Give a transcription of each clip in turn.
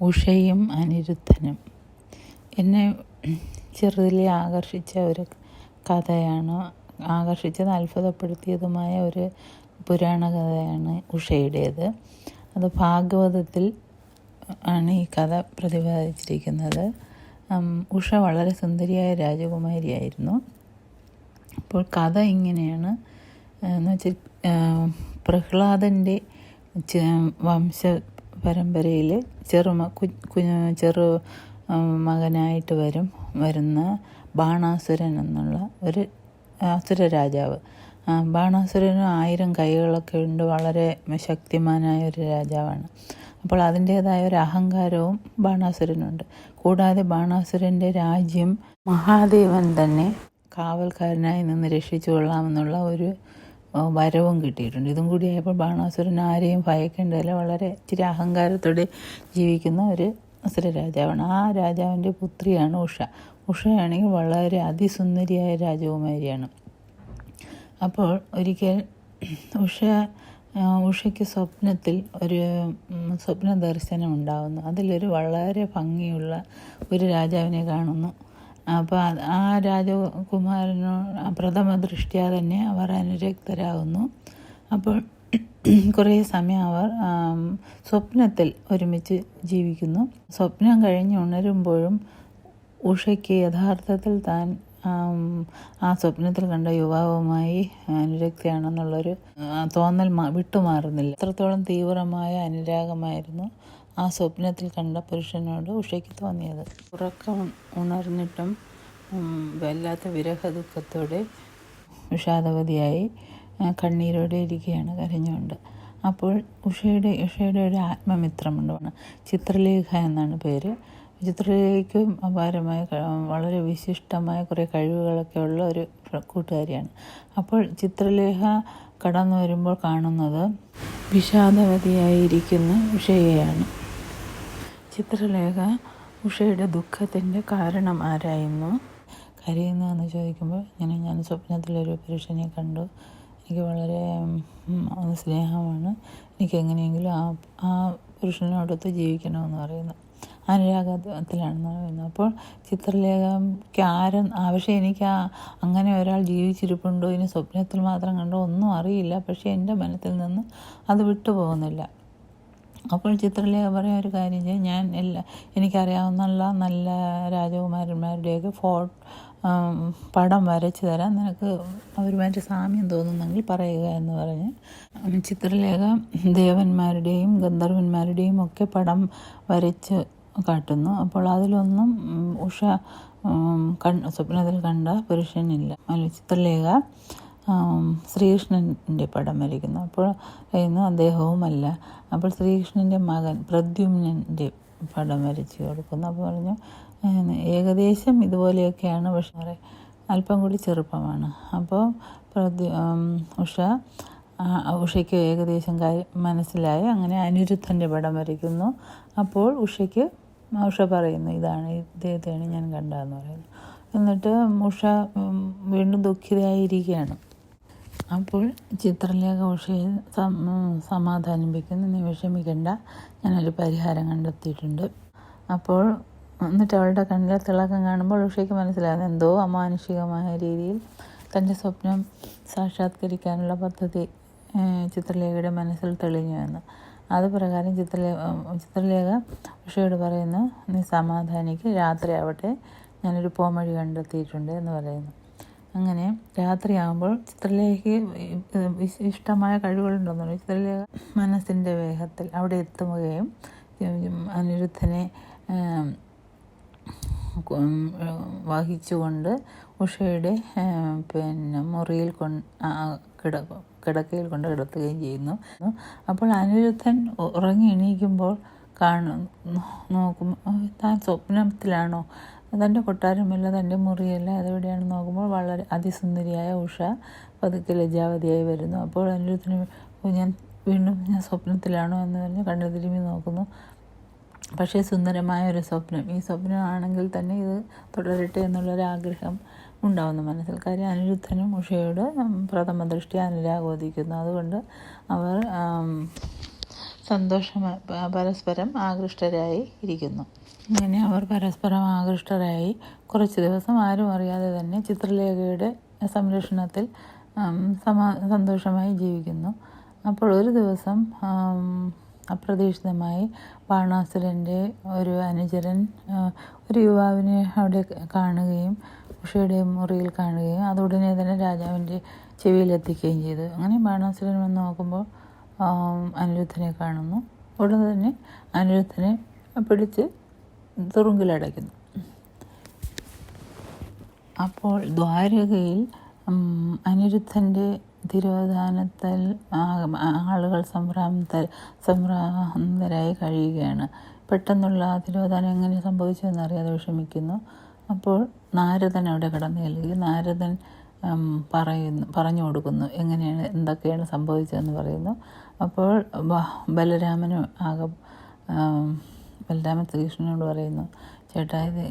ഉഷയും അനിരുദ്ധനും. എന്നെ ചെറുതിലെ ആകർഷിച്ച ഒരു കഥയാണ് ആകർഷിച്ചത് അത്ഭുതപ്പെടുത്തിയതുമായ ഒരു പുരാണ കഥയാണ് ഉഷയുടേത്. അത് ഭാഗവതത്തിൽ ആണ് ഈ കഥ പ്രതിപാദിച്ചിരിക്കുന്നത്. ഉഷ വളരെ സുന്ദരിയായ രാജകുമാരിയായിരുന്നു. അപ്പോൾ കഥ ഇങ്ങനെയാണ്. എന്ന് വെച്ചാൽ പ്രഹ്ലാദന്റെ വംശ പരമ്പരയിൽ ചെറു ഉം, മകനായിട്ട് വരും വരുന്ന ബാണാസുരൻ എന്നുള്ള ഒരു അസുര രാജാവ്. ബാണാസുരനും ആയിരം കൈകളൊക്കെ ഉണ്ട് വളരെ ശക്തിമാനായ ഒരു രാജാവാണ്. അപ്പോൾ അതിന്റേതായ ഒരു അഹങ്കാരവും ബാണാസുരനുണ്ട്. കൂടാതെ ബാണാസുരന്റെ രാജ്യം മഹാദേവൻ തന്നെ കാവൽക്കാരനായി നിന്ന് രക്ഷിച്ചു കൊള്ളാമെന്നുള്ള ഒരു വരവും കിട്ടിയിട്ടുണ്ട്. ഇതും കൂടി ആയപ്പോൾ ബാണാസുരൻ ആരെയും ഭയക്കേണ്ടതില്ല. വളരെ ഇച്ചിരി അഹങ്കാരത്തോടെ ജീവിക്കുന്ന ഒരു അസുര രാജാവാണ് ആ രാജാവിന്റെ പുത്രിയാണ് ഉഷ. ഉഷയാണെങ്കിൽ വളരെ അതിസുന്ദരിയായ രാജകുമാരിയാണ്. അപ്പോൾ ഒരിക്കൽ ഉഷ ഉഷയ്ക്ക് സ്വപ്നത്തിൽ ഒരു സ്വപ്ന ദർശനം ഉണ്ടാകുന്നു അതിലൊരു വളരെ ഭംഗിയുള്ള ഒരു രാജാവിനെ കാണുന്നു. അപ്പോൾ ആ രാജകുമാരനോ പ്രഥമ ദൃഷ്ട്യാ തന്നെ അവർ അനുരക്തരാകുന്നു അപ്പോൾ കുറേ സമയം അവർ സ്വപ്നത്തിൽ ഒരുമിച്ച് ജീവിക്കുന്നു. സ്വപ്നം കഴിഞ്ഞ് ഉണരുമ്പോഴും ഉഷയ്ക്ക് യഥാർത്ഥത്തിൽ താൻ ആ സ്വപ്നത്തിൽ കണ്ട യുവാവുമായി അനുരക്തിയാണെന്നുള്ളൊരു തോന്നൽ വിട്ടുമാറുന്നില്ല. അത്രത്തോളം തീവ്രമായ അനുരാഗമായിരുന്നു ആ സ്വപ്നത്തിൽ കണ്ട പുരുഷനോട് ഉഷയ്ക്ക് തോന്നിയത് ഉറക്കം ഉണർന്നിട്ടും വല്ലാത്ത വിരഹ ദുഃഖത്തോടെ വിഷാദവതിയായി കണ്ണീരോടെ ഇരിക്കുകയാണ് കരഞ്ഞുകൊണ്ട്. അപ്പോൾ ഉഷയുടെ ഉഷയുടെ ഒരു ആത്മമിത്രമുണ്ടാണ് ചിത്രലേഖ എന്നാണ് പേര്. ചിത്രലേഖയ്ക്കും അപാരമായ വളരെ വിശിഷ്ടമായ കുറേ കഴിവുകളൊക്കെ ഉള്ള ഒരു കൂട്ടുകാരിയാണ്. അപ്പോൾ ചിത്രലേഖ കടന്നു വരുമ്പോൾ കാണുന്നത് വിഷാദവതിയായിരിക്കുന്ന ഉഷയെയാണ്. ചിത്രലേഖ ഉഷയുടെ ദുഃഖത്തിന്റെ കാരണം ആരായിരുന്നു? കരയുന്നതെന്ന് ചോദിക്കുമ്പോൾ ഇങ്ങനെ ഞാൻ സ്വപ്നത്തിലൊരു പുരുഷനെ കണ്ടു. എനിക്ക് വളരെ സ്നേഹമാണ്. എനിക്ക് എങ്ങനെയെങ്കിലും ആ ആ പുരുഷനോടൊത്ത് ജീവിക്കണമെന്ന് പറയുന്നു. അനുരാഗത്തിലാണെന്ന് പറയുന്നത് അപ്പോൾ ചിത്രലേഖയ്ക്ക് ആരും പക്ഷേ എനിക്ക് ആ അങ്ങനെ ഒരാൾ ജീവിച്ചിരിപ്പുണ്ടോ? ഇനി സ്വപ്നത്തിൽ മാത്രം കണ്ടോ? ഒന്നും അറിയില്ല. പക്ഷേ എന്റെ മനസ്സിൽ നിന്ന് അത് വിട്ടുപോകുന്നില്ല. അപ്പോൾ ചിത്രലേഖ പറയുന്ന ഒരു കാര്യം ചെയ്യും. ഞാൻ എല്ലാ എനിക്കറിയാവുന്ന നല്ല രാജകുമാരന്മാരുടെയൊക്കെ ഫോ പടം വരച്ച് തരാം നിനക്ക് അവരുമായിട്ട് സാമ്യം തോന്നുന്നെങ്കിൽ പറയുക എന്ന് പറഞ്ഞ് ചിത്രലേഖ ദേവന്മാരുടെയും ഗന്ധർവന്മാരുടെയും ഒക്കെ പടം വരച്ച് കാട്ടുന്നു. അപ്പോൾ അതിലൊന്നും ഉഷ കൺ- സ്വപ്നത്തിൽ കണ്ട പുരുഷനില്ല. ചിത്രലേഖ ശ്രീകൃഷ്ണന്റെ പടം വരയ്ക്കുന്നു. അപ്പോൾ പറയുന്നു അദ്ദേഹവുമല്ല. അപ്പോൾ ശ്രീകൃഷ്ണന്റെ മകൻ പ്രദ്യുമ്നന്റെ പടം വരച്ച് കൊടുക്കുന്നു. അപ്പോൾ പറഞ്ഞു ഏകദേശം ഇതുപോലെയൊക്കെയാണ് പക്ഷേ അല്പം കൂടി ചെറുപ്പമാണ്. അപ്പോൾ പ്രദ്യു ഉഷ ഉഷയ്ക്ക് ഏകദേശം കാര്യം മനസ്സിലായി. അങ്ങനെ അനിരുദ്ധന്റെ പടം വരയ്ക്കുന്നു. അപ്പോൾ ഉഷയ്ക്ക് ഉഷ പറയുന്നു ഇതാണ് ഇദ്ദേഹത്തെയാണ് ഞാൻ കണ്ടതെന്ന് പറയുന്നത് എന്നിട്ട് ഉഷ വീണ്ടും ദുഃഖിതയായിരിക്കുകയാണ്. അപ്പോൾ ചിത്രലേഖ ഉഷയെ സമാധാനിപ്പിക്കുന്നു നീ ഞാനൊരു പരിഹാരം കണ്ടെത്തിയിട്ടുണ്ട്. അപ്പോൾ എന്നിട്ട് അവളുടെ കണ്ണിലെ തിളക്കം കാണുമ്പോൾ ഉഷയ്ക്ക് മനസ്സിലാകുന്നു എന്തോ അമാനുഷികമായ രീതിയിൽ തന്റെ സ്വപ്നം സാക്ഷാത്കരിക്കാനുള്ള പദ്ധതി ചിത്രലേഖയുടെ മനസ്സിൽ തെളിഞ്ഞു എന്ന്. അത് പ്രകാരം ചിത്രലേഖ ചിത്രലേഖ ഉഷയോട് പറയുന്നു നീ സമാധാനിക്ക് രാത്രിയാവട്ടെ. ഞാനൊരു പോംവഴി കണ്ടെത്തിയിട്ടുണ്ട് എന്ന് പറയുന്നു. അങ്ങനെ രാത്രിയാകുമ്പോൾ ചിത്രലേഖയ്ക്ക് ഇഷ്ടമായ കഴിവുകളുണ്ടെന്ന് ചിത്രലേഖ മനസ്സിന്റെ വേഗത്തിൽ അവിടെ എത്തുകയും അനിരുദ്ധനെ വഹിച്ചുകൊണ്ട് ഉഷയുടെ പിന്നെ മുറിയിൽ കൊണ്ട് കിട കിടക്കയിൽ കൊണ്ട് കിടത്തുകയും ചെയ്യുന്നു. അപ്പോൾ അനിരുദ്ധൻ ഉറങ്ങി എണീക്കുമ്പോൾ കാണും നോക്കും താൻ സ്വപ്നത്തിലാണോ? തന്റെ കൊട്ടാരമല്ല തന്റെ മുറിയല്ല. അതെവിടെയാണ് നോക്കുമ്പോൾ വളരെ അതിസുന്ദരിയായ ഉഷ പതുക്കെ ലജ്ജാവതിയായി വരുന്നു. അപ്പോൾ അനിരുദ്ധന് ഞാൻ വീണ്ടും ഞാൻ സ്വപ്നത്തിലാണോ എന്ന് പറഞ്ഞ് കണ്ണു തിരുമ്പി നോക്കുന്നു. പക്ഷേ സുന്ദരമായ ഒരു സ്വപ്നം. ഈ സ്വപ്നമാണെങ്കിൽ തന്നെ ഇത് തുടരട്ടെ എന്നുള്ളൊരാഗ്രഹം ഉണ്ടാവുന്നു മനസ്സിൽ. കാര്യം അനിരുദ്ധനും ഉഷയോട് പ്രഥമ ദൃഷ്ടി അനുരാഗോദിക്കുന്നു. അതുകൊണ്ട് അവർ ആം, സന്തോഷമായി പരസ്പരം ആകൃഷ്ടരായി ഇരിക്കുന്നു. അങ്ങനെ അവർ പരസ്പരം ആകൃഷ്ടരായി. കുറച്ച് ദിവസം ആരും അറിയാതെ തന്നെ ചിത്രലേഖയുടെ സംരക്ഷണത്തിൽ സമാ സന്തോഷമായി ജീവിക്കുന്നു. അപ്പോൾ ഒരു ദിവസം അപ്രതീക്ഷിതമായി ബാണാസുരന്റെ ഒരു അനുചരൻ ഒരു യുവാവിനെ അവിടെ കാണുകയും ഉഷയുടെ മുറിയിൽ കാണുകയും അതുടനെ തന്നെ രാജാവിന്റെ ചെവിയിലെത്തിക്കുകയും ചെയ്തു. അങ്ങനെ ബാണാസുരൻ വന്ന് നോക്കുമ്പോൾ അനിരുദ്ധനെ കാണുന്നു. ഉടനെ തന്നെ അനിരുദ്ധനെ പിടിച്ച് തുറുങ്കിലടയ്ക്കുന്നു അപ്പോൾ ദ്വാരകയിൽ അനിരുദ്ധന്റെ തിരോധാനത്തിൽ ആളുകൾ സംഭ്രാന്ത സംഭ്രാന്തരായി കഴിയുകയാണ്. പെട്ടെന്നുള്ള ആ തിരോധാനം എങ്ങനെ സംഭവിച്ചതെന്ന് എന്നറിയാതെ വിഷമിക്കുന്നു. അപ്പോൾ നാരദൻ അവിടെ കടന്നു ചെല്ലുകയും നാരദൻ പറയുന്നു പറഞ്ഞു കൊടുക്കുന്നു. എങ്ങനെയാണ് എന്തൊക്കെയാണ് സംഭവിച്ചതെന്ന് പറയുന്നു. അപ്പോൾ ബലരാമനും ആകെ ബലരാമൻ ശ്രീകൃഷ്ണനോട് പറയുന്നു ചേട്ടാ ഇത്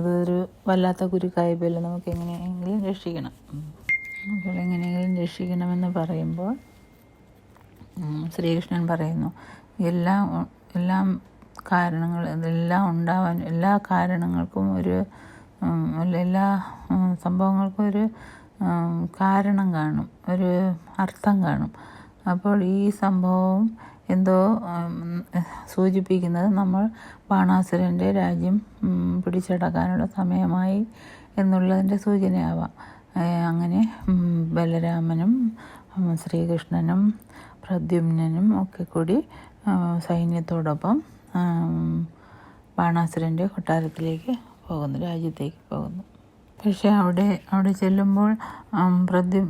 ഇതൊരു വല്ലാത്ത കുരുക്കായപ്പോൾ നമുക്ക് എങ്ങനെയെങ്കിലും രക്ഷിക്കണം. അപ്പോൾ എങ്ങനെയെങ്കിലും രക്ഷിക്കണമെന്ന് പറയുമ്പോൾ ശ്രീകൃഷ്ണൻ പറയുന്നു എല്ലാം എല്ലാം കാരണങ്ങൾ ഇതെല്ലാം ഉണ്ടാവാൻ എല്ലാ കാരണങ്ങൾക്കും ഒരു എല്ലാ സംഭവങ്ങൾക്കും ഒരു കാരണം കാണും ഒരു അർത്ഥം കാണും. അപ്പോൾ ഈ സംഭവം എന്തോ സൂചിപ്പിക്കുന്നത് നമ്മൾ ബാണാസുരന്റെ രാജ്യം പിടിച്ചടക്കാനുള്ള സമയമായി എന്നുള്ളതിന്റെ സൂചനയാവാം. അങ്ങനെ ബലരാമനും ശ്രീകൃഷ്ണനും പ്രദ്യുമ്നനും ഒക്കെ കൂടി സൈന്യത്തോടൊപ്പം ബാണാസുരന്റെ കൊട്ടാരത്തിലേക്ക് പോകുന്നു രാജ്യത്തേക്ക് പോകുന്നു. പക്ഷേ അവിടെ അവിടെ ചെല്ലുമ്പോൾ പ്രതി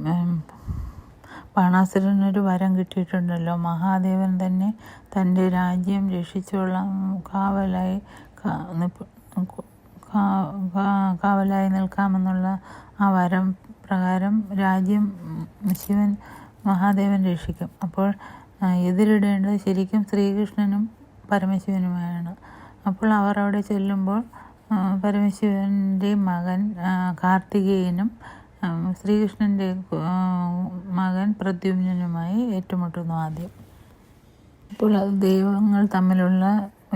ബാണാസുരനൊരു വരം കിട്ടിയിട്ടുണ്ടല്ലോ. മഹാദേവൻ തന്നെ തന്റെ രാജ്യം രക്ഷിച്ചുള്ള കാവലായി കാവലായി നിൽക്കാമെന്നുള്ള ആ വരം പ്രകാരം രാജ്യം ശിവൻ മഹാദേവൻ രക്ഷിക്കും. അപ്പോൾ എതിരിടേണ്ടത് ശരിക്കും ശ്രീകൃഷ്ണനും പരമശിവനുമാണ് അപ്പോൾ അവർ അവിടെ ചെല്ലുമ്പോൾ പരമശിവന്റെ മകൻ കാർത്തികേയനും ശ്രീകൃഷ്ണന്റെ മകൻ പ്രദ്യുമ്നുമായി ഏറ്റുമുട്ടുന്നു ആദ്യം. അപ്പോൾ അത് ദൈവങ്ങൾ തമ്മിലുള്ള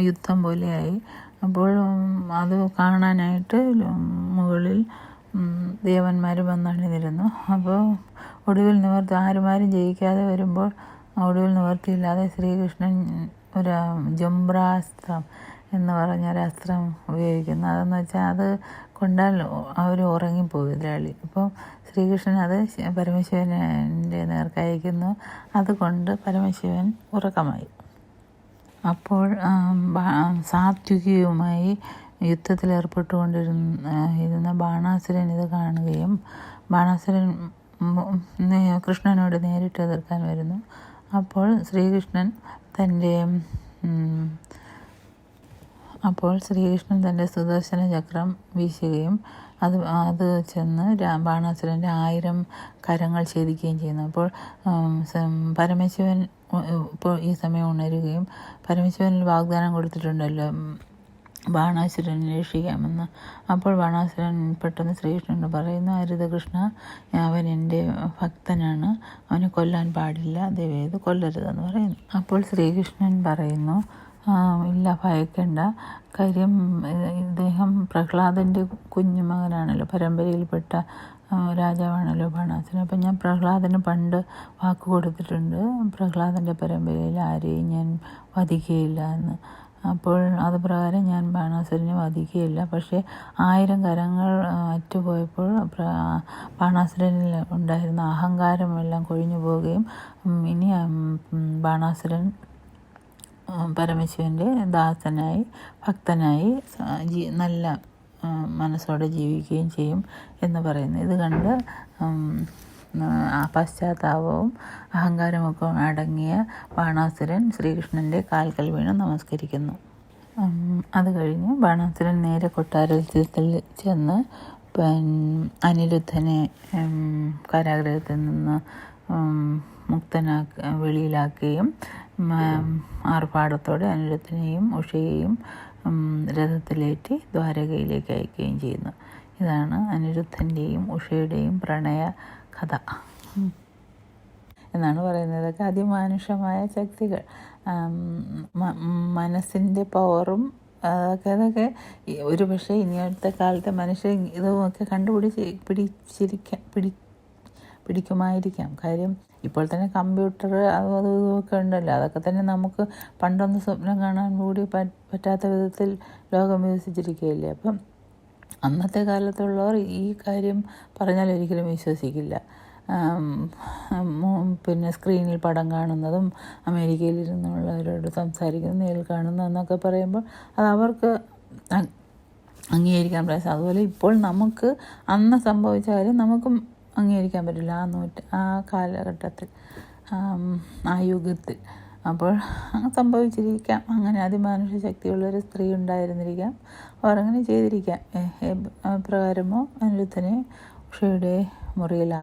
യുദ്ധം പോലെയായി. അപ്പോൾ അത് കാണാനായിട്ട് മുകളിൽ ദേവന്മാർ വന്നണിഞ്ഞിരുന്നു. അപ്പോൾ ഒടുവിൽ നിവർത്തി ആരുമാരും ജയിക്കാതെ വരുമ്പോൾ ഒടുവിൽ നിവർത്തിയില്ലാതെ ശ്രീകൃഷ്ണൻ ഒരു ജംബ്രാസ്ത്രം എന്ന് പറഞ്ഞ ഒരു അസ്ത്രം ഉപയോഗിക്കുന്നു. അതെന്ന് വെച്ചാൽ അത് കൊണ്ടാൽ അവർ ഉറങ്ങിപ്പോകും എതിരാളി. അപ്പോൾ ശ്രീകൃഷ്ണൻ അത് പരമശിവന്റെ നേർക്കയക്കുന്നു അതുകൊണ്ട് പരമശിവൻ ഉറക്കമായി. അപ്പോൾ സാത്വികയുമായി യുദ്ധത്തിൽ ഏർപ്പെട്ടുകൊണ്ടിരുന്ന ഇരുന്ന ബാണാസുരൻ ഇത് കാണുകയും ബാണാസുരൻ കൃഷ്ണനോട് നേരിട്ട് എതിർക്കാൻ വരുന്നു. അപ്പോൾ ശ്രീകൃഷ്ണൻ തന്റെ അപ്പോൾ ശ്രീകൃഷ്ണൻ തന്റെ സുദർശന ചക്രം വീശുകയും അത് അത് ചെന്ന് ബാണാസുരന്റെ ആയിരം കരങ്ങൾ ഛേദിക്കുകയും ചെയ്യുന്നു. അപ്പോൾ പരമശിവൻ ഇപ്പോൾ ഈ സമയം ഉണരുകയും പരമശിവനിൽ വാഗ്ദാനം കൊടുത്തിട്ടുണ്ടല്ലോ ബാണാസുരനെ രക്ഷിക്കാമെന്ന്. അപ്പോൾ ബാണാസുരൻ പെട്ടെന്ന് ശ്രീകൃഷ്ണനോട് പറയുന്നു ഹരിതകൃഷ്ണ അവൻ എന്റെ ഭക്തനാണ്. അവനെ കൊല്ലാൻ പാടില്ല. ദയവേത് കൊല്ലരുതെന്ന് പറയുന്നു. അപ്പോൾ ശ്രീകൃഷ്ണൻ പറയുന്നു "ആ, ഇല്ല ഭയക്കണ്ട. കാര്യം ഇദ്ദേഹം പ്രഹ്ലാദന്റെ കുഞ്ഞുമകനാണല്ലോ പരമ്പരയിൽപ്പെട്ട രാജാവാണല്ലോ ബാണാസുരൻ അപ്പം ഞാൻ പ്രഹ്ലാദന് പണ്ട് വാക്ക് കൊടുത്തിട്ടുണ്ട്. പ്രഹ്ലാദന്റെ പരമ്പരയിൽ ആരെയും ഞാൻ വധിക്കുകയില്ല എന്ന്. അപ്പോൾ അത് പ്രകാരം ഞാൻ ബാണാസുരനെ വധിക്കുകയില്ല. പക്ഷേ ആയിരം കരങ്ങൾ അറ്റുപോയപ്പോൾ ബാണാസുരനിൽ ഉണ്ടായിരുന്ന അഹങ്കാരമെല്ലാം കൊഴിഞ്ഞു പോവുകയും ഇനി ബാണാസുരൻ പരമശിവന്റെ ദാസനായി ഭക്തനായി നല്ല മനസ്സോടെ ജീവിക്കുകയും ചെയ്യും എന്ന് പറയുന്നു. ഇത് കണ്ട് പശ്ചാത്താപവും അഹങ്കാരമൊക്കെ അടങ്ങിയ ബാണാസുരൻ ശ്രീകൃഷ്ണന്റെ കാൽക്കൽ വീണ് നമസ്കരിക്കുന്നു. അത് കഴിഞ്ഞ് ബാണാസുരൻ നേരെ കൊട്ടാരത്തിൽ ചെന്ന് അനിരുദ്ധനെ കാരാഗ്രഹത്തിൽ നിന്ന് മുക്തനാക്ക വെളിയിലാക്കുകയും ആർഭാടത്തോടെ അനിരുദ്ധനെയും ഉഷയെയും രഥത്തിലേറ്റി ദ്വാരകയിലേക്ക് അയക്കുകയും ചെയ്യുന്നു. ഇതാണ് അനിരുദ്ധന്റെയും ഉഷയുടെയും പ്രണയ കഥ. എന്നാണ് പറയുന്നത് ഇതൊക്കെ അതിമാനുഷമായ ശക്തികൾ. മനസ്സിന്റെ പവറും അതൊക്കെ അതൊക്കെ ഒരു പക്ഷേ ഇനിയത്തെ കാലത്തെ മനുഷ്യർ ഇതൊക്കെ കണ്ടുപിടിച്ച് പിടിച്ചിരിക്കാൻ പിടി പിടിക്കുമായിരിക്കാം. കാര്യം ഇപ്പോൾ തന്നെ കമ്പ്യൂട്ടർ അതും ഇതുമൊക്കെ ഉണ്ടല്ലോ. അതൊക്കെ തന്നെ നമുക്ക് പണ്ടൊന്ന് സ്വപ്നം കാണാൻ കൂടി പറ്റാത്ത വിധത്തിൽ ലോകം വികസിച്ചിരിക്കുകയില്ലേ? അപ്പം അന്നത്തെ കാലത്തുള്ളവർ ഈ കാര്യം പറഞ്ഞാൽ ഒരിക്കലും വിശ്വസിക്കില്ല. പിന്നെ സ്ക്രീനിൽ പടം കാണുന്നതും അമേരിക്കയിലിരുന്നുള്ളവരോട് സംസാരിക്കുന്നതും നേരിൽ കാണുന്നതെന്നൊക്കെ പറയുമ്പോൾ അത് അവർക്ക് അംഗീകരിക്കാൻ പ്രയാസം. അതുപോലെ ഇപ്പോൾ നമുക്ക് അന്ന് സംഭവിച്ച കാര്യം നമുക്കും അംഗീകരിക്കാൻ പറ്റില്ല ആ നൂറ്റ ആ കാലഘട്ടത്തിൽ ആ യുഗത്തിൽ. അപ്പോൾ സംഭവിച്ചിരിക്കാം. അങ്ങനെ അതിമാനുഷ ശക്തിയുള്ളൊരു സ്ത്രീ ഉണ്ടായിരുന്നിരിക്കാം. അവർ അങ്ങനെ ചെയ്തിരിക്കാം. പ്രകാരമോ അനിരുദ്ധനെ ഉഷയുടെ മുറിയിൽ